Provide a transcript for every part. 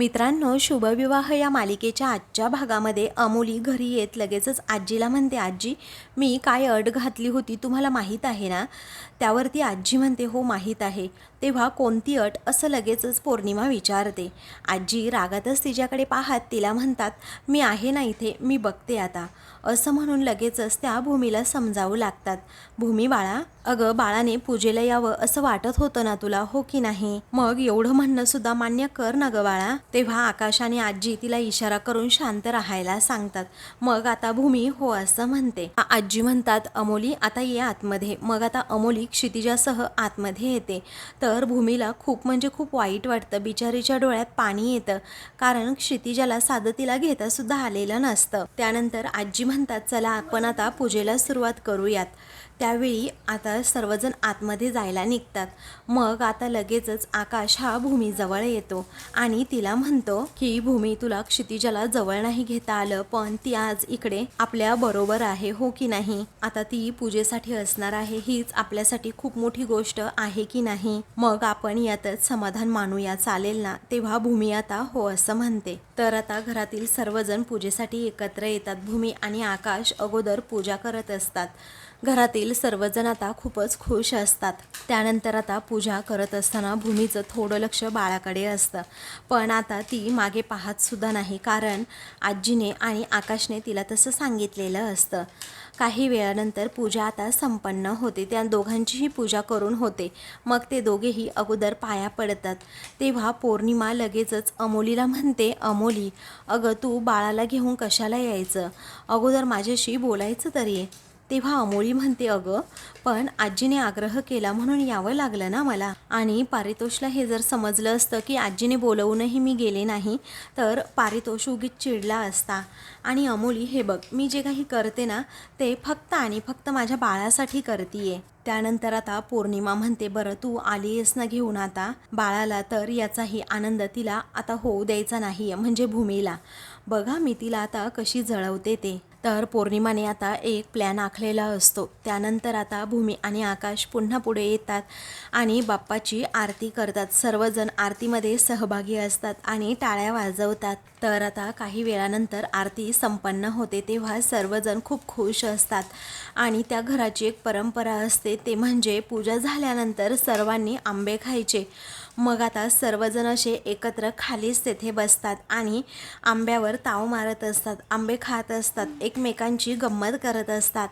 मित्रांनो शुभविवाह या मालिकेच्या आजच्या भागामध्ये अमोली घरी येत लगेचच आजीला म्हणते आजी मी काय अट घातली होती तुम्हाला माहीत आहे ना? त्यावरती आजी म्हणते हो माहीत आहे. तेव्हा कोणती अट? असं लगेचच पौर्णिमा विचारते. आजी रागातच तिच्याकडे पाहत तिला म्हणतात मी आहे ना इथे मी बघते आता. असं म्हणून लगेचच त्या भूमीला समजावू लागतात. भूमी बाळा अगं बाळाने पूजेला यावं असं वाटत होतं ना तुला हो की नाही? मग एवढं म्हणणं सुद्धा मान्य कर ना ग बाळा. तेव्हा आकाश आणि आजी तिला इशारा करून शांत राहायला सांगतात. मग आता भूमी हो असं म्हणते. आजी म्हणतात अमोली आता ये आतमध्ये. मग आता अमोली क्षितिजासह आतमध्ये येते. तर भूमीला खूप म्हणजे खूप वाईट वाटतं. बिचारीच्या डोळ्यात पाणी येतं. कारण क्षितिजाला साधं तिला घेता सुद्धा आलेलं नसतं. त्यानंतर आजी म्हणतात चला आपण आता पूजेला सुरुवात करूयात. त्यावेळी आता सर्वजण आतमध्ये जायला निघतात. मग आता लगेचच आकाश हा भूमीजवळ येतो आणि तिला म्हणतो की भूमी तुला क्षितिजाला जवळ नाही घेता आलं पण ती आज इकडे आपल्या बरोबर आहे हो की नाही? आता ती पूजेसाठी असणार आहे हीच आपल्यासाठी खूप मोठी गोष्ट आहे की नाही? मग आपण यातच समाधान मानूया चालेल ना? तेव्हा भूमी आता हो असं म्हणते. तर आता घरातील सर्वजण पूजेसाठी एकत्र येतात. भूमी आणि आकाश अगोदर पूजा करत असतात. घरातील सर्वजण आता खूपच खुश असतात. त्यानंतर आता पूजा करत असताना भूमीचं थोडं लक्ष बाळाकडे असतं. पण आता ती मागे पाहतसुद्धा नाही कारण आजीने आणि आकाशने तिला तसं सांगितलेलं असतं. काही वेळानंतर पूजा आता संपन्न होते. त्या दोघांचीही पूजा करून होते. मग ते दोघेही अगोदर पाया पडतात. तेव्हा पौर्णिमा लगेचच अमोलीला म्हणते अमोली अगं तू बाळाला घेऊन कशाला यायचं? अगोदर माझ्याशी बोलायचं तरी तेव्हा अमोली म्हणते अगं पण आजीने आग्रह केला म्हणून यावं लागलं ना मला. आणि पारितोषला हे जर समजलं असतं की आजीने बोलवूनही मी गेले नाही तर पारितोष उगीच चिडला असता. आणि अमोली हे बघ मी जे काही करते ना ते फक्त आणि फक्त माझ्या बाळासाठी करतीये. त्यानंतर आता पौर्णिमा म्हणते बरं तू आली आहेस ना घेऊन आता? बाळाला तर याचाही आनंद तिला आता होऊ द्यायचा नाही आहे म्हणजे भूमीला. बघा मी तिला आता कशी जळवते ते. तर पौर्णिमाने आता एक प्लॅन आखलेला असतो. त्यानंतर आता भूमी आणि आकाश पुन्हा पुढे येतात आणि बाप्पाची आरती करतात. सर्वजण आरतीमध्ये सहभागी असतात आणि टाळ्या वाजवतात. तर आता काही वेळानंतर आरती संपन्न होते तेव्हा सर्वजण खूप खुश असतात आणि त्या घराची एक परंपरा असते. ते म्हणजे पूजा झाल्यानंतर सर्वांनी आंबे खायचे. मग आता सर्वजण असे एकत्र खालीच तेथे बसतात आणि आंब्यावर ताव मारत असतात. आंबे खात असतात. एकमेकांची गंमत करत असतात.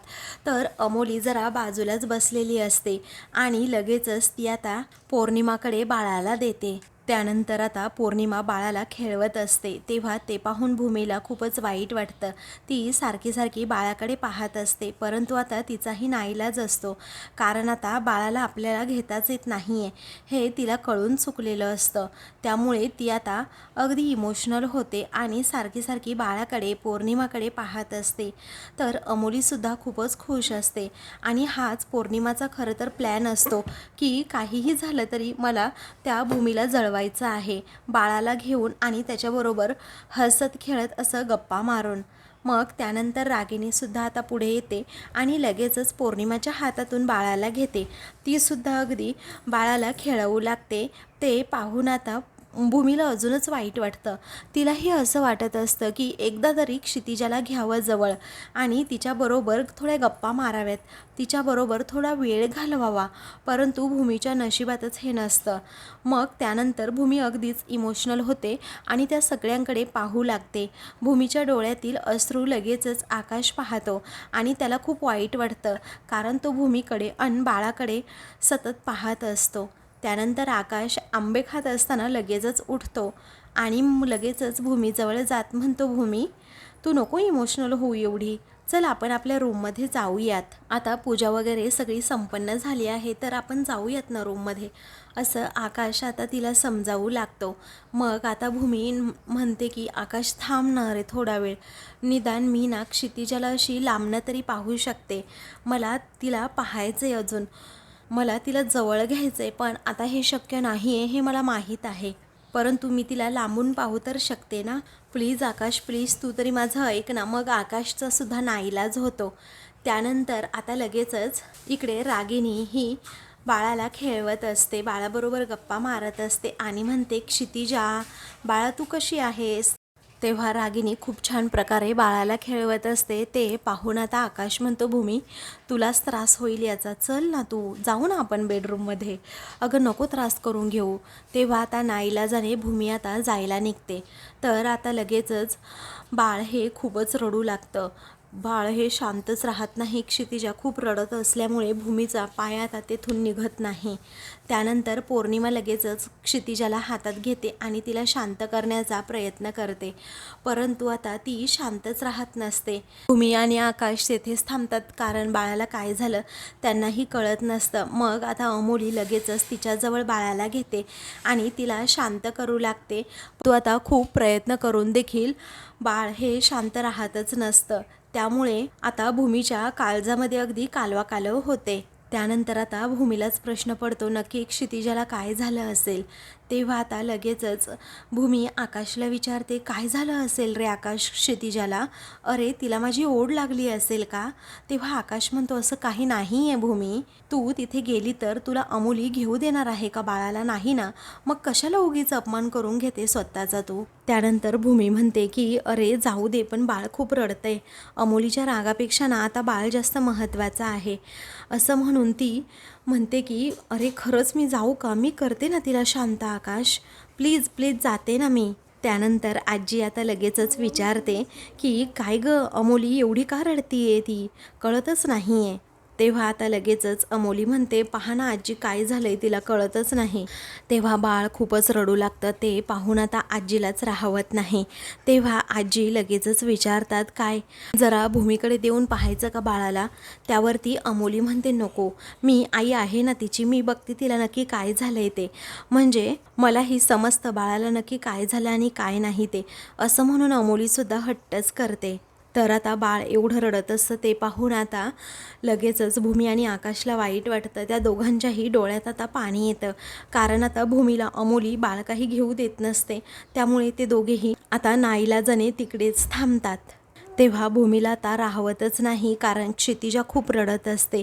तर अमोली जरा बाजूलाच बसलेली असते आणि लगेचच ती आता पौर्णिमाकडे बाळाला देते. त्यानंतर आता पौर्णिमा बाळाला खेळवत असते. तेव्हा ते पाहून भूमीला खूपच वाईट वाटतं. ती सारखी सारखी बाळाकडे पाहत असते परंतु आता तिचाही नाईलाज असतो. कारण आता बाळाला आपल्याला घेताच येत नाही आहे हे तिला कळून चुकलेलं असतं. त्यामुळे ती आता अगदी इमोशनल होते आणि सारखी सारखी बाळाकडे पौर्णिमाकडे पाहत असते. तर अमोलीसुद्धा खूपच खुश असते. आणि हाच पौर्णिमाचा खरं तर प्लॅन असतो की काहीही झालं तरी मला त्या भूमीला जळवा जळवायचं आहे. बाळाला घेऊन आणि त्याच्याबरोबर हसत खेळत असं गप्पा मारून. मग त्यानंतर रागिणीसुद्धा आता पुढे येते आणि लगेचच पौर्णिमाच्या हातातून बाळाला घेते. तीसुद्धा अगदी बाळाला खेळवू लागते. ते पाहून आता भूमीला अजूनच वाईट वाटतं. तिलाही असं वाटत असतं की एकदा तरी क्षितिजाला घ्यावं जवळ आणि तिच्याबरोबर थोड्या गप्पा माराव्यात. तिच्याबरोबर थोडा वेळ घालवावा. परंतु भूमीच्या नशिबातच हे नसतं. मग त्यानंतर भूमी अगदीच इमोशनल होते आणि त्या सगळ्यांकडे पाहू लागते. भूमीच्या डोळ्यातील अश्रू लगेचच आकाश पाहतो आणि त्याला खूप वाईट वाटतं कारण तो भूमीकडे अन बाळाकडे सतत पाहत असतो. त्यानंतर आकाश आंबे खात असताना लगेचच उठतो आणि लगेचच भूमीजवळ जात म्हणतो भूमी तू नको इमोशनल होऊ एवढी. चल आपण आपल्या रूममध्ये जाऊयात. आता पूजा वगैरे सगळी संपन्न झाली आहे तर आपण जाऊयात ना रूममध्ये असं आकाश आता तिला समजावू लागतो. मग आता भूमी म्हणते की आकाश थांबणार आहे थोडा वेळ. निदान मी ना क्षितिजाला अशी लांबणं तरी पाहू शकते. मला तिला पाहायचं आहे अजून. मला तिला जवळ घ्यायचं आहे पण आता हे शक्य नाही आहे हे मला माहीत आहे. परंतु मी तिला लांबून पाहू तर शकते ना? प्लीज आकाश प्लीज तू तरी माझं ऐक ना. मग आकाशचा सुद्धा नाईलाज होतो. त्यानंतर आता लगेचच इकडे रागिनी ही बाळाला खेळवत असते. बाळाबरोबर गप्पा मारत असते आणि म्हणते क्षितिजा बाळा तू कशी आहेस? तेव्हा रागिनी खूप छान प्रकारे बाळाला खेळवत असते. ते पाहून आता आकाश म्हणतो भूमी तुलाच त्रास होईल याचा. चल ना तू जाऊ ना आपण बेडरूममध्ये. अगं नको त्रास करून घेऊ. तेव्हा आता नाईलाजाने भूमी आता जायला निघते. तर आता लगेचच बाळ हे खूपच रडू लागतं. बाळ हे शांतच राहत नाही क्षितिजा खूप रडत असल्यामुळे भूमीचा पाय आता तेथून निघत नाही. त्यानंतर पौर्णिमा लगेचच क्षितिजाला हातात घेते आणि तिला शांत करण्याचा प्रयत्न करते. परंतु आता ती शांतच राहत नसते. भूमी आणि आकाश तेथेच थांबतात कारण बाळाला काय झालं त्यांनाही कळत नसतं. मग आता अमोली लगेचच तिच्याजवळ बाळाला घेते आणि तिला शांत करू लागते. तो आता खूप प्रयत्न करून देखील बाळ हे शांत राहतच नसतं. त्यामुळे आता भूमीच्या काळजामध्ये अगदी कालवा कालव होते. त्यानंतर आता भूमीलाच प्रश्न पडतो नक्की क्षितिजाला काय झालं असेल? तेव्हा आता लगेचच भूमी आकाशला विचारते काय झालं असेल रे आकाश क्षितिजाला? अरे तिला माझी ओढ लागली असेल का? तेव्हा आकाश म्हणतो असं काही नाही आहे भूमी. तू तिथे गेली तर तुला अमोली घेऊ देणार आहे का बाळाला? नाही ना. मग कशाला उगीच अपमान करून घेते स्वतःचा तू? त्यानंतर भूमी म्हणते की अरे जाऊ दे पण बाळ खूप रडतंय. अमोलीच्या रागापेक्षा ना आता बाळ जास्त महत्त्वाचं आहे. असं म्हणून ती म्हणते की अरे खरंच मी जाऊ का? मी करते ना तिला शांत आकाश. प्लीज प्लीज जाते ना मी. त्यानंतर आजी आता लगेचच विचारते की काय गं अमोली एवढी का रडतीये ती? कळतच नाही आहे तेव्हा आता लगेचच अमोली म्हणते पहा ना आजी काय झालंय तिला कळतच नाही. तेव्हा बाळ खूपच रडू लागतं ते पाहून आता आजीलाच राहवत नाही. तेव्हा आजी लगेचच विचारतात काय जरा भूमीकडे देऊन पाहायचं का बाळाला? त्यावरती अमोली म्हणते नको मी आई आहे ना तिची मी बघते तिला नक्की काय झालंय ते. म्हणजे मला ही समजतं बाळाला नक्की काय झालं आणि काय नाही ते. असं म्हणून अमोलीसुद्धा हट्टच करते. तर आता बाळ एवढं रडत असतं ते पाहून आता लगेचच भूमी आणि आकाशला वाईट वाटतं. त्या दोघांच्याही डोळ्यात आता पाणी येतं. कारण आता भूमीला अमोली बाळ काही घेऊ देत नसते. त्यामुळे ते दोघेही आता नाईलाजाने तिकडेच थांबतात. तेव्हा भूमीला आता राहवतच नाही कारण क्षितिजा खूप रडत असते.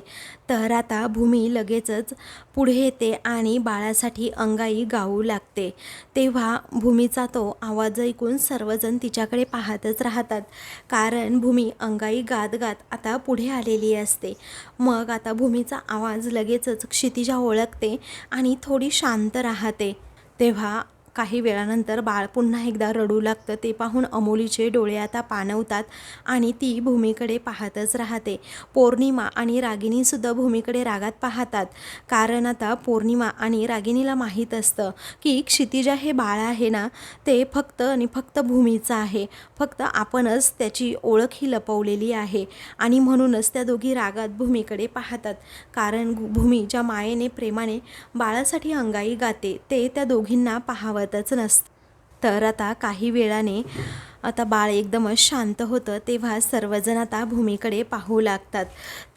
तर आता भूमी लगेचच पुढे येते आणि बाळासाठी अंगाई गाऊ लागते. तेव्हा भूमीचा तो आवाज ऐकून सर्वजण तिच्याकडे पाहतच राहतात कारण भूमी अंगाई गात गात आता पुढे आलेली असते. मग आता भूमीचा आवाज लगेचच क्षितिजा ओळखते आणि थोडी शांत राहते. तेव्हा काही वेळानंतर बाळ पुन्हा एकदा रडू लागतं. ते पाहून अमोलीचे डोळे आता पाणवतात आणि ती भूमीकडे पाहतच राहते. पौर्णिमा आणि रागिणीसुद्धा भूमीकडे रागात पाहतात. कारण आता पौर्णिमा आणि रागिणीला माहीत असतं की क्षितिजा हे बाळ आहे ना ते फक्त आणि फक्त भूमीचं आहे. फक्त आपणच त्याची ओळख ही लपवलेली आहे आणि म्हणूनच त्या दोघी रागात भूमीकडे पाहतात. कारण भूमी ज्या मायेने प्रेमाने बाळासाठी अंगाई गाते ते त्या दोघींना कळतच नसतं. तर आता काही वेळाने आता बाळ एकदमच शांत होतं तेव्हा सर्वजण आता भूमीकडे पाहू लागतात.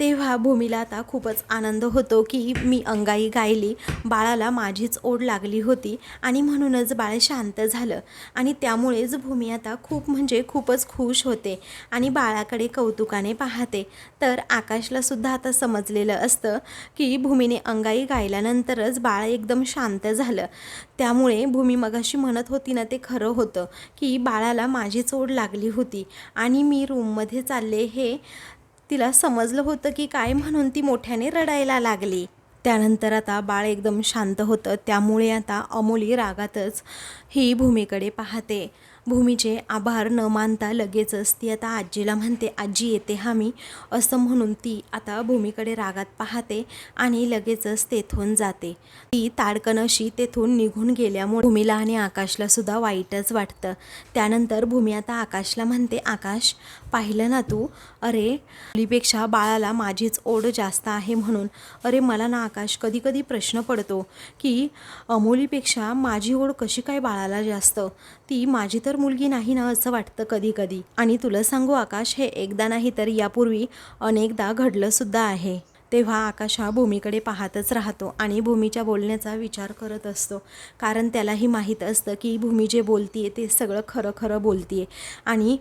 तेव्हा भूमीला आता खूपच आनंद होतो की मी अंगाई गायली बाळाला माझीच ओढ लागली होती आणि म्हणूनच बाळ शांत झालं. आणि त्यामुळेच भूमी आता खूप म्हणजे खूपच खुश होते आणि बाळाकडे कौतुकाने पाहते. तर आकाशला सुद्धा आता समजलेलं असतं की भूमीने अंगाई गायल्यानंतरच बाळ एकदम शांत झालं. त्यामुळे भूमी मगाशी म्हणत होती ना ते खरं होतं की बाळाला माझी चोड लागली होती आणि मी रूममध्ये चालले हे तिला समजलं होतं की काय म्हणून ती मोठ्याने रडायला लागली. त्यानंतर आता बाळ एकदम शांत होतं त्यामुळे आता अमोली रागातच ही भूमीकडे पाहते. भूमीचे आभार न मानता लगेचच ती आता आजीला म्हणते आजी येते हा मी. असं म्हणून ती आता भूमीकडे रागात पाहते आणि लगेचच तेथून जाते. ती ताडकन अशी तेथून निघून गेल्यामुळे भूमीला आणि आकाशला सुद्धा वाईटच वाटतं. त्यानंतर भूमी आता आकाशला म्हणते आकाश पाहिलं ना तू? अरे मुलीपेक्षा बाळाला माझीच ओढ जास्त आहे म्हणून. अरे मला ना आकाश कधी कधी प्रश्न पडतो की अमोलीपेक्षा माझी ओढ कशी काय बाळाला जास्त? ती माझी तर मुलगी नाही ना असं वाटतं कधी कधी. आणि तुला सांगू आकाश हे एकदा नाही तर यापूर्वी अनेकदा घडलं सुद्धा आहे. तेव्हा आकाश हा भूमीकडे पाहतच राहतो आणि भूमीच्या बोलण्याचा विचार करत असतो. कारण त्यालाही माहीत असतं की भूमी जे बोलतीये ते सगळं खरं खरं बोलतीये. आणि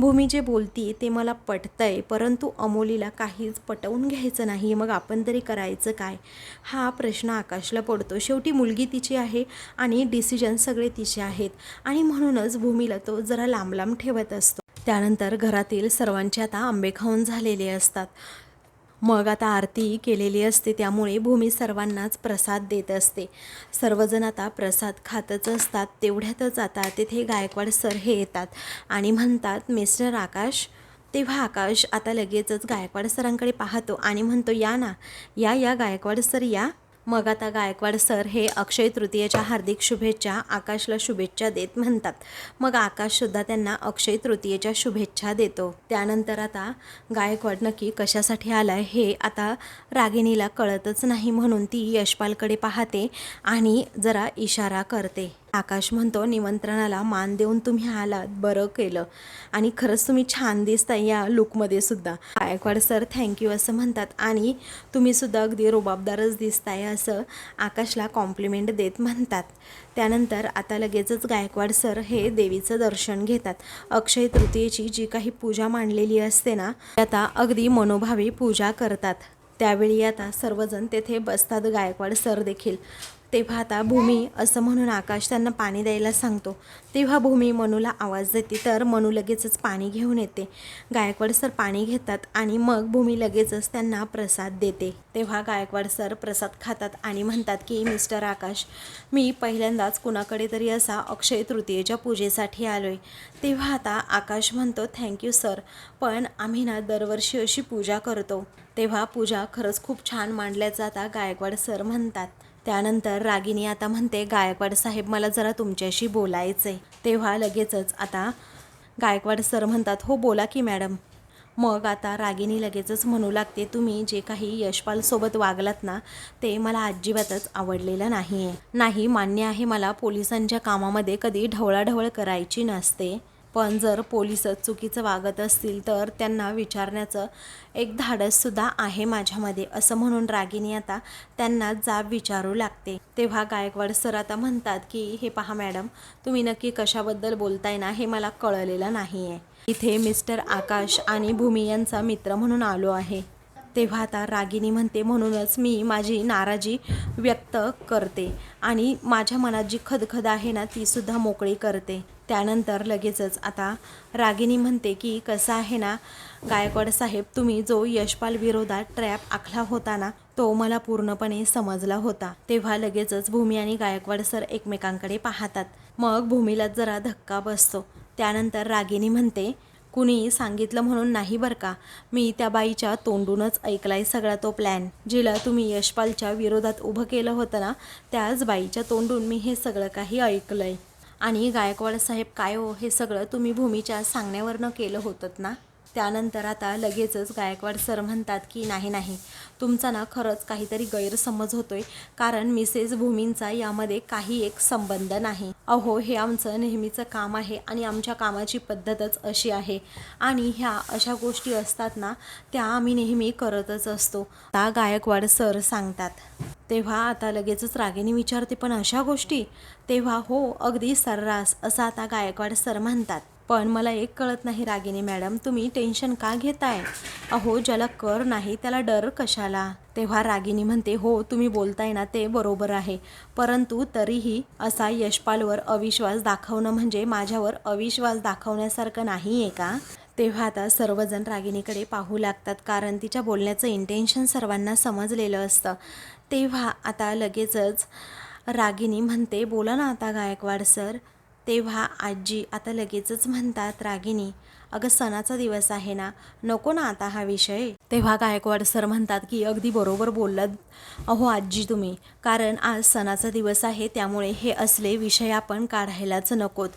भूमी जे बोलती ते मला पटतंय परंतु अमोलीला काहीच पटवून घ्यायचं नाही मग आपण तरी करायचं काय? हा प्रश्न आकाशला पडतो. शेवटी मुलगी तिची आहे आणि डिसिजन सगळे तिचे आहेत. आणि म्हणूनच भूमीला तो जरा लांब लांब ठेवत असतो. त्यानंतर घरातील सर्वांचे आता आंबे खाऊन झालेले असतात. मग आता आरती केलेली असते त्यामुळे भूमी सर्वांनाच प्रसाद देत असते. सर्वजण आता प्रसाद खातच असतात तेवढ्यातच आता तिथे गायकवाड सर हे येतात आणि म्हणतात मिस्टर आकाश. तेव्हा आकाश आता लगेचच गायकवाड सरांकडे पाहतो आणि म्हणतो या ना या या गायकवाड सर या. मग आता गायकवाड सर हे अक्षय तृतीयेच्या हार्दिक शुभेच्छा आकाशला शुभेच्छा देत म्हणतात. मग आकाशसुद्धा त्यांना अक्षय तृतीयेच्या शुभेच्छा देतो. त्यानंतर आता गायकवाड नक्की कशासाठी आलाय हे आता रागिणीला कळतच नाही म्हणून ती यशपालकडे पाहते आणि जरा इशारा करते. आकाश म्हणतो निमंत्रणाला मान देऊन तुम्ही आलात. बरं केलं. आणि खरंच तुम्ही छान दिसताय या लुकमध्ये सुद्धा. गायकवाड सर थँक्यू असं म्हणतात. आणि तुम्ही सुद्धा अगदी रुबाबदारच दिसताय असं आकाशला कॉम्प्लिमेंट देत म्हणतात. त्यानंतर आता लगेचच गायकवाड सर हे देवीचं दर्शन घेतात. अक्षय तृतीयेची जी काही पूजा मांडलेली असते ना आता अगदी मनोभावी पूजा करतात. त्यावेळी आता सर्वजण तेथे बसतात गायकवाड सर देखील. तेव्हा आता भूमी असं म्हणून आकाश त्यांना पाणी द्यायला सांगतो. तेव्हा भूमी मनूला आवाज देते तर मनू लगेचच पाणी घेऊन येते. गायकवाड सर पाणी घेतात आणि मग भूमी लगेचच त्यांना प्रसाद देते. तेव्हा गायकवाड सर प्रसाद खातात आणि म्हणतात की मिस्टर आकाश मी पहिल्यांदाच कुणाकडे तरी असा अक्षय तृतीयेच्या पूजेसाठी आलोय. तेव्हा आता आकाश म्हणतो थँक्यू सर पण आम्ही ना दरवर्षी अशी पूजा करतो. तेव्हा पूजा खरंच खूप छान मांडल्याचं आता गायकवाड सर म्हणतात. त्यानंतर रागिनी आता म्हणते गायकवाड साहेब मला जरा तुमच्याशी बोलायचं आहे तेव्हा लगेचच आता गायकवाड सर म्हणतात हो बोला की मॅडम. मग आता रागिनी लगेचच म्हणू लागते तुम्ही जे काही यशपालसोबत वागलात ना ते मला अजिबातच आवडलेलं नाही आहे नाही मान्य आहे मला पोलिसांच्या कामामध्ये कधी ढवळाढवळ करायची नसते. पण जर पोलिसच चुकीचं वागत असतील तर त्यांना विचारण्याचं एक धाडससुद्धा आहे माझ्यामध्ये असं म्हणून रागिनी आता त्यांना जाब विचारू लागते. तेव्हा गायकवाड सर आता म्हणतात की हे पहा मॅडम तुम्ही नक्की कशाबद्दल बोलताय ना हे मला कळलेलं नाही आहे इथे मिस्टर आकाश आणि भूमी यांचा मित्र म्हणून आलो आहे. तेव्हा आता रागिनी म्हणते म्हणूनच मी माझी नाराजी व्यक्त करते आणि माझ्या मनात जी खदखद आहे ना तीसुद्धा मोकळी करते. त्यानंतर लगेचच आता रागिनी म्हणते की कसं आहे ना गायकवाड साहेब तुम्ही जो यशपाल विरोधात ट्रॅप आखला होता ना तो मला पूर्णपणे समजला होता. तेव्हा लगेचच भूमी आणि गायकवाड सर एकमेकांकडे पाहतात. मग भूमीला जरा धक्का बसतो. त्यानंतर रागिनी म्हणते कुणी सांगितलं म्हणून नाही बरं का? मी त्या बाईच्या तोंडूनच ऐकलाय सगळा तो प्लॅन. जिला तुम्ही यशपालच्या विरोधात उभं केलं होतं ना त्याच बाईच्या तोंडून मी हे सगळं काही ऐकलंय. आणि गायकवाड साहेब काय हो हे सगळं तुम्ही भूमीच्या सांगण्यावरनं केलं होतं ना? त्यानंतर आता लगेचच गायकवाड सर म्हणतात की नाही नाही तुमचा ना खरंच काहीतरी गैरसमज होतोय. कारण मिसेस भूमींचा यामध्ये काही एक संबंध नाही. अहो हे आमचं नेहमीचं काम आहे आणि आमच्या कामाची पद्धतच अशी आहे. आणि ह्या अशा गोष्टी असतात ना त्या आम्ही नेहमी करतच असतो. आता गायकवाड सर सांगतात. तेव्हा आता लगेचच रागेने विचारते पण अशा गोष्टी? तेव्हा हो अगदी सर्रास असं आता गायकवाड सर म्हणतात. पण मला एक कळत नाही रागिनी मॅडम तुम्ही टेन्शन का घेताय? अहो ज्याला कर नाही त्याला डर कशाला? तेव्हा रागिनी म्हणते हो तुम्ही बोलताय ना ते बरोबर आहे. परंतु तरीही असा यशपालवर अविश्वास दाखवणं म्हणजे माझ्यावर अविश्वास दाखवण्यासारखं नाही आहे का? तेव्हा आता सर्वजण रागिणीकडे पाहू लागतात कारण तिच्या बोलण्याचं इंटेन्शन सर्वांना समजलेलं असतं. तेव्हा आता लगेचच रागिनी म्हणते बोला ना आता गायकवाड सर. तेव्हा आजी आता लगेचच म्हणतात रागिनी अगं सणाचा दिवस आहे ना नको ना आता हा विषय. तेव्हा गायकवाड सर म्हणतात की अगदी बरोबर बोललात अहो आजी तुम्ही कारण आज सणाचा दिवस आहे त्यामुळे हे असले विषय आपण काढायलाच नकोत.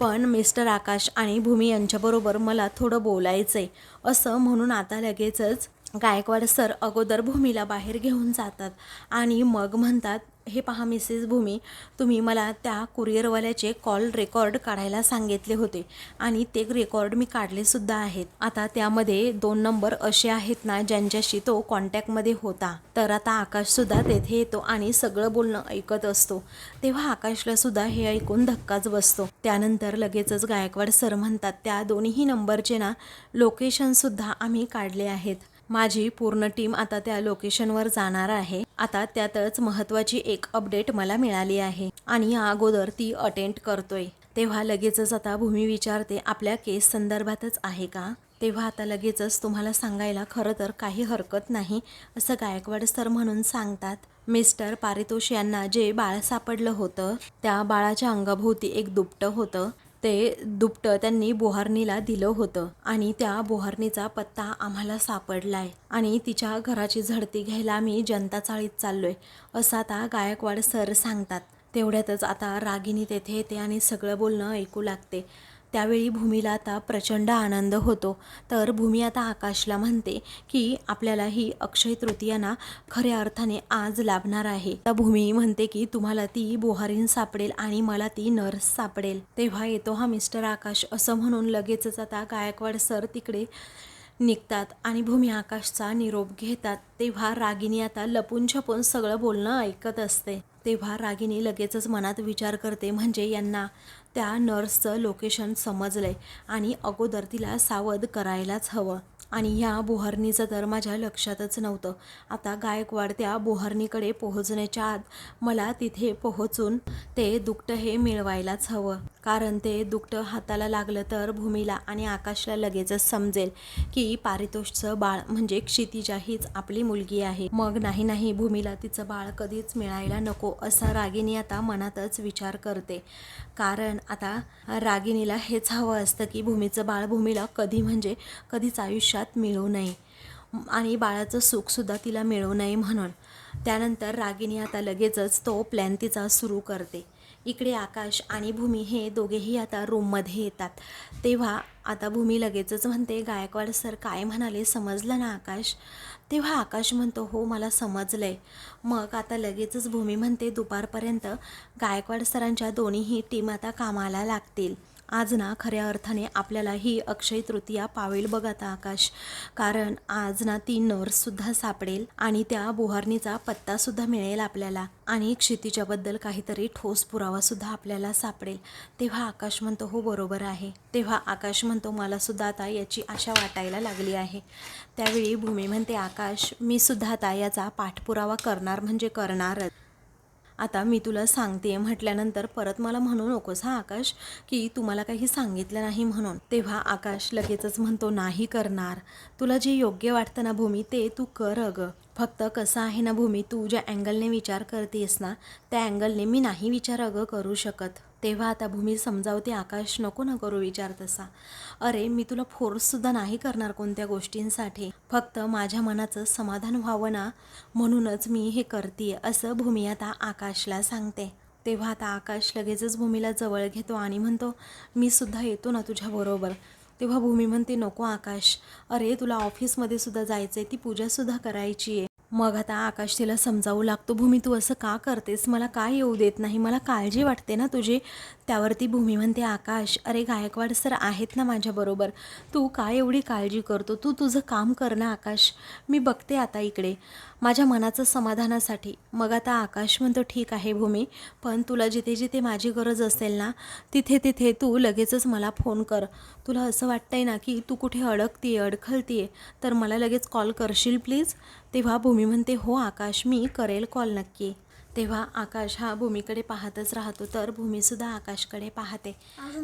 पण मिस्टर आकाश आणि भूमी यांच्याबरोबर मला थोडं बोलायचं आहे असं म्हणून आता लगेचच गायकवाड सर अगोदर भूमीला बाहेर घेऊन जातात आणि मग म्हणतात हे पहा मिसेस भूमी तुम्ही मला त्या कुरिअरवाल्याचे कॉल रेकॉर्ड काढायला सांगितले होते आणि ते रेकॉर्ड मी काढलेसुद्धा आहेत. आता त्यामध्ये दोन नंबर असे आहेत ना ज्यांच्याशी तो कॉन्टॅक्टमध्ये होता. तर आता आकाशसुद्धा तेथे येतो आणि सगळं बोलणं ऐकत असतो. तेव्हा आकाशला सुद्धा हे ऐकून धक्काच बसतो. त्यानंतर लगेचच गायकवाड सर म्हणतात त्या दोन्ही नंबरचे ना लोकेशनसुद्धा आम्ही काढले आहेत. माझी पूर्ण टीम आता त्या लोकेशनवर जाणार आहे. आता त्यातच महत्त्वाची एक अपडेट मला मिळाली आहे आणि या अगोदर ती अटेंड करतोय. तेव्हा लगेचच आता भूमी विचारते आपल्या केस संदर्भातच आहे का? तेव्हा आता लगेचच तुम्हाला सांगायला खरं तर काही हरकत नाही असं गायकवाड सर म्हणून सांगतात. मिस्टर पारितोष यांना जे बाळ सापडलं होतं त्या बाळाच्या अंगाभोवती एक दुपटं होतं. ते दुपटं त्यांनी बोहारणीला दिलं होतं आणि त्या बोहारणीचा पत्ता आम्हाला सापडलाय आणि तिच्या घराची झडती घ्यायला आम्ही जनता चाळीत चाललोय असं आता गायकवाड सर सांगतात. तेवढ्यातच आता रागिनी तेथे येते आणि सगळं बोलणं ऐकू लागते. त्यावेळी भूमीला आता प्रचंड आनंद होतो. तर भूमी आता आकाशला म्हणते की आपल्याला ही अक्षय तृतीयांना खऱ्या अर्थाने आज लाभणार आहे. तर भूमी म्हणते की तुम्हाला ती बोहारीन सापडेल आणि मला ती नर्स सापडेल. तेव्हा येतो हा मिस्टर आकाश. असं म्हणून लगेचच आता गायकवाड सर तिकडे निघतात आणि भूमी आकाशचा निरोप घेतात. तेव्हा रागिनी आता लपून छपून सगळं बोलणं ऐकत असते. तेव्हा रागिनी लगेचच मनात विचार करते म्हणजे यांना त्या नर्सचं लोकेशन समजलं आहे आणि अगोदर तिला सावध करायलाच हवं. आणि ह्या बोहारणीचं तर माझ्या लक्षातच नव्हतं. आता गायकवाड त्या बोहारणीकडे पोहोचण्याच्या आत मला तिथे पोहोचून ते दुकटं हे मिळवायलाच हवं. कारण ते दुकटं हाताला लागलं तर भूमीला आणि आकाशला लगेचच समजेल की पारितोषचं बाळ म्हणजे क्षितिजा हीच आपली मुलगी आहे. मग नाही नाही भूमीला तिचं बाळ कधीच मिळायला नको असा रागिनी आता मनातच विचार करते. कारण आता रागिनीला हेच हवं असतं की भूमीचं बाळ भूमीला कधी म्हणजे कधीच आयुष्यात मिळू नये. आणि बाळाचं सुखसुद्धा तिला मिळू नये म्हणून. त्यानंतर रागिनी आता लगेचच तो प्लॅन तिचा सुरू करते. इकडे आकाश आणि भूमी हे दोघेही आता रूममध्ये येतात. तेव्हा आता भूमी लगेचच म्हणते गायकवाड सर काय म्हणाले? समजलं ना आकाश? तेव्हा आकाश म्हणतो हो मला समजलं आहे मग आता लगेचच भूमी म्हणते दुपारपर्यंत गायकवाड सरांच्या दोन्हीही टीम आता कामाला लागतील. आज ना खऱ्या अर्थाने आपल्याला ही अक्षय तृतीया पावेल बघ आता आकाश. कारण आज ना ती नर्ससुद्धा सापडेल आणि त्या बुहारणीचा पत्तासुद्धा मिळेल आपल्याला. आणि क्षितिजाबद्दल काहीतरी ठोस पुरावासुद्धा आपल्याला सापडेल. तेव्हा आकाश म्हणतो हो बरोबर आहे. तेव्हा आकाश म्हणतो मलासुद्धा आता याची आशा वाटायला लागली आहे. त्यावेळी भूमी म्हणते आकाश मी सुद्धा आता याचा पाठपुरावा करणार म्हणजे करणारच. आता मी तुला सांगते म्हटल्यानंतर परत मला म्हणू नकोस हा आकाश की तुम्हाला काही सांगितलं नाही म्हणून. तेव्हा आकाश लगेचच म्हणतो नाही करणार. तुला जे योग्य वाटतं ना भूमी ते तू कर अगं. फक्त कसं आहे ना भूमी तू ज्या अँगलने विचार करतेस ना त्या अँगलने मी नाही विचार अगं करू शकत. तेव्हा आता भूमी समजावते आकाश नको ना करू विचार तसा. अरे मी तुला फोर्ससुद्धा नाही करणार कोणत्या गोष्टींसाठी. फक्त माझ्या मनाचं समाधान व्हावं ना म्हणूनच मी हे करते असं भूमी आता आकाशला सांगते. तेव्हा आता आकाश लगेचच भूमीला जवळ घेतो आणि म्हणतो मी सुद्धा येतो ना तुझ्याबरोबर तेव्हा भूमी म्हणते नको आकाश. अरे तुला ऑफिसमध्ये सुद्धा जायचं आहे ती पूजासुद्धा करायची आहे मग आता आकाश तिला समजावू लागतो भूमी तू असं का करतेस? मला का येऊ देत नाही? मला काळजी वाटते ना तुझी? त्यावरती भूमी म्हणते आकाश अरे गायकवाड सर आहेत ना माझ्याबरोबर तू काय एवढी काळजी करतो? तू तुझं काम कर ना आकाश. मी बघते आता इकडे. माझ्या मनाचं समाधानासाठी. मग आता आकाश म्हणतो ठीक आहे भूमी पण तुला जिथे जिथे माझी गरज असेल ना तिथे तिथे तू लगेचच मला फोन कर. तुला असं वाटतंय ना की तू कुठे अडकतीये अडखलतीये तर मला लगेच कॉल करशील प्लीज? तेव्हा भूमी म्हणते हो आकाश मी करेल कॉल नक्की. तेव्हा आकाश हा भूमीकडे पाहतच राहतो तर भूमीसुद्धा आकाशकडे पाहते.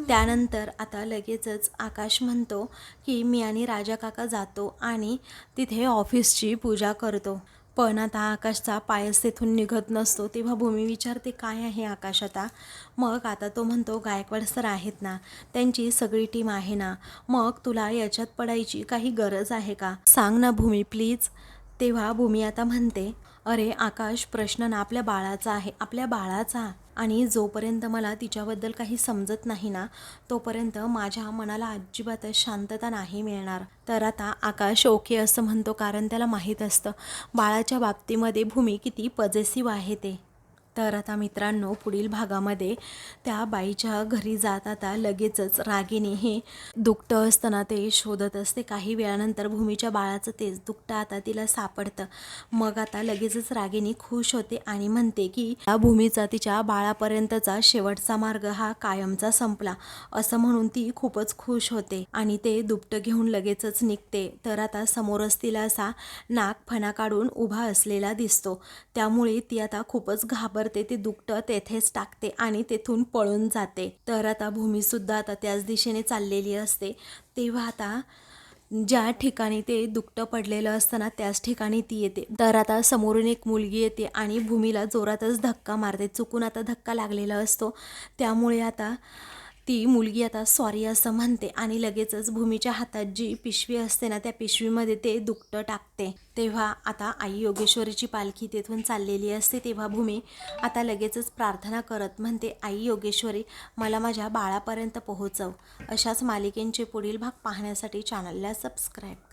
त्यानंतर आता लगेचच आकाश म्हणतो की मी आणि राजा काका जातो आणि तिथे ऑफिसची पूजा करतो. पण आता आकाशचा पायस तेथून निघत नसतो तेव्हा भूमी विचारते काय आहे आकाश आता? मग आता तो म्हणतो गायकवाड सर आहेत ना त्यांची सगळी टीम आहे ना मग तुला याच्यात पडायची काही गरज आहे का? सांग ना भूमी प्लीज. तेव्हा भूमी आता म्हणते अरे आकाश प्रश्न ना आपल्या बाळाचा आहे आपल्या बाळाचा. आणि जोपर्यंत मला तिच्याबद्दल काही समजत नाही ना तोपर्यंत माझ्या मनाला अजिबातच शांतता नाही मिळणार. तर आता आकाश ओके असं म्हणतो कारण त्याला माहीत असतं. बाळाच्या बाबतीमध्ये भूमी किती पजेसिव्ह आहे ते. तर आता मित्रांनो पुढील भागामध्ये त्या बाईच्या घरी जात आता लगेचच रागिनी हे दुखतं असताना ते शोधत असते. काही वेळानंतर भूमीच्या बाळाचं तेच दुखतं आता तिला सापडतं. मग आता लगेचच रागिनी खुश होते आणि म्हणते की या भूमीचा तिच्या बाळापर्यंतचा शेवटचा मार्ग हा कायमचा संपला. असं म्हणून ती खूपच खुश होते आणि ते दुपटं घेऊन लगेचच निघते. तर आता समोरच तिला असा नाक फणा काढून उभा असलेला दिसतो. त्यामुळे ती आता खूपच घाबर करते ते दुपटं तेथेच टाकते आणि तेथून पळून जाते. तर आता भूमीसुद्धा आता त्याच दिशेने चाललेली असते. तेव्हा आता ज्या ठिकाणी ते दुपटं पडलेलं असताना त्याच ठिकाणी ती येते. तर आता समोरून एक मुलगी येते आणि भूमीला जोरातच धक्का मारते. चुकून आता धक्का लागलेला असतो. त्यामुळे आता ती मुलगी आता सॉरी असं म्हणते आणि लगेचच भूमीच्या हातात जी पिशवी असते ना त्या पिशवीमध्ये ते दुपटं टाकते. तेव्हा आता आई योगेश्वरीची पालखी तेथून चाललेली असते. तेव्हा भूमी आता लगेचच प्रार्थना करत म्हणते आई योगेश्वरी मला माझ्या बाळापर्यंत पोहोचव. अशाच मालिकेंचे पुढील भाग पाहण्यासाठी चॅनलला सबस्क्राईब